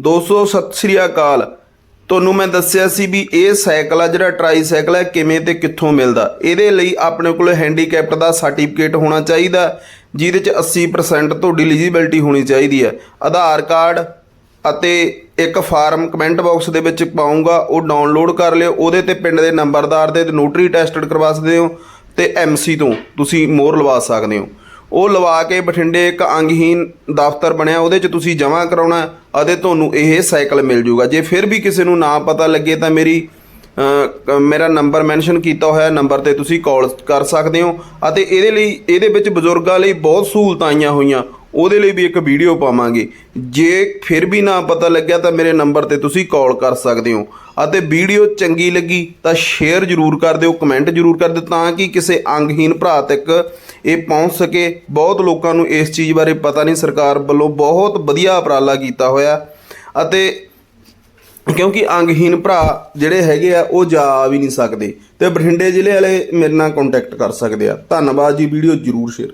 ਦੋਸਤੋ, ਸਤਿ ਸ੍ਰੀ ਅਕਾਲ। ਤੁਹਾਨੂੰ ਮੈਂ ਦੱਸਿਆ ਸੀ ਵੀ ਇਹ ਸਾਈਕਲ ਆ, ਜਿਹੜਾ ਟਰਾਈਸਾਈਕਲ ਹੈ ਕਿਵੇਂ ਤੇ ਕਿੱਥੋਂ ਮਿਲਦਾ? ਇਹਦੇ ਲਈ ਆਪਣੇ ਕੋਲ ਹੈਂਡੀਕੈਪਟ ਦਾ ਸਰਟੀਫਿਕੇਟ ਹੋਣਾ ਚਾਹੀਦਾ, ਜਿਹਦੇ ਚ 80% ਤੁਹਾਡੀ ਐਲੀਜੀਬਿਲਟੀ ਹੋਣੀ ਚਾਹੀਦੀ ਹੈ। ਆਧਾਰ ਕਾਰਡ ਅਤੇ ਇੱਕ ਫਾਰਮ ਕਮੈਂਟ ਬਾਕਸ ਦੇ ਵਿੱਚ ਪਾਉਂਗਾ, ਉਹ ਡਾਊਨਲੋਡ ਕਰ ਲਿਓ। ਉਹਦੇ ਤੇ ਪਿੰਡ ਦੇ ਨੰਬਰਦਾਰ ਦੇ ਨੋਟਰੀ ਟੈਸਟਡ ਕਰਵਾ ਸਕਦੇ ਹੋ ਤੇ ਐਮਸੀ ਤੋਂ ਤੁਸੀਂ ਮੋਹਰ ਲਵਾ ਸਕਦੇ ਹੋ। ਉਹ ਲਵਾ ਕੇ ਬਠਿੰਡੇ ਇੱਕ ਅੰਗਹੀਨ ਦਫ਼ਤਰ ਬਣਿਆ, ਉਹਦੇ 'ਚ ਤੁਸੀਂ ਜਮ੍ਹਾਂ ਕਰਾਉਣਾ ਅਤੇ ਤੁਹਾਨੂੰ ਇਹ ਸਾਈਕਲ ਮਿਲ ਜੂਗਾ। ਜੇ ਫਿਰ ਵੀ ਕਿਸੇ ਨੂੰ ਨਾ ਪਤਾ ਲੱਗੇ ਤਾਂ ਮੇਰੀ ਮੇਰਾ ਨੰਬਰ ਮੈਂਸ਼ਨ ਕੀਤਾ ਹੋਇਆ ਨੰਬਰ ਤੇ ਤੁਸੀਂ ਕਾਲ ਕਰ ਸਕਦੇ ਹੋ, ਅਤੇ ਇਹਦੇ ਲਈ, ਇਹਦੇ ਵਿੱਚ ਬਜ਼ੁਰਗਾਂ ਲਈ ਬਹੁਤ ਸਹੂਲਤਾਂ ਆਈਆਂ ਹੋਈਆਂ। ਉਹਦੇ ਲਈ ਵੀ ਇੱਕ ਵੀਡੀਓ ਪਾਵਾਂਗੇ। ਜੇ ਫਿਰ ਵੀ ਨਾ ਪਤਾ ਲੱਗਿਆ ਤਾਂ ਮੇਰੇ ਨੰਬਰ ਤੇ ਤੁਸੀਂ ਕਾਲ ਕਰ ਸਕਦੇ ਹੋ। ਅਤੇ ਵੀਡੀਓ ਚੰਗੀ ਲੱਗੀ ਤਾਂ ਸ਼ੇਅਰ ਜ਼ਰੂਰ ਕਰ ਦਿਓ ਕਮੈਂਟ ਜ਼ਰੂਰ ਕਰ ਦਿਓ, ਤਾਂ ਕਿ ਕਿਸੇ ਅੰਗਹੀਨ ਭਰਾ ਤੱਕ ਇਹ ਪਹੁੰਚ ਸਕੇ। ਬਹੁਤ ਲੋਕਾਂ ਨੂੰ ਇਸ ਚੀਜ਼ ਬਾਰੇ ਪਤਾ ਨਹੀਂ, ਸਰਕਾਰ ਵੱਲੋਂ ਬਹੁਤ ਵਧੀਆ ਉਪਰਾਲਾ ਕੀਤਾ ਹੋਇਆ। ਅਤੇ ਕਿਉਂਕਿ ਅੰਗਹੀਨ ਭਰਾ ਜਿਹੜੇ ਹੈਗੇ ਆ, ਉਹ ਜਾ ਵੀ ਨਹੀਂ ਸਕਦੇ। ਤੇ ਬਠਿੰਡੇ ਜ਼ਿਲ੍ਹੇ ਵਾਲੇ ਮੇਰੇ ਨਾਲ ਕੰਟੈਕਟ ਕਰ ਸਕਦੇ ਆ। ਧੰਨਵਾਦ ਜੀ ਵੀਡੀਓ ਜਰੂਰ ਸ਼ੇਅਰ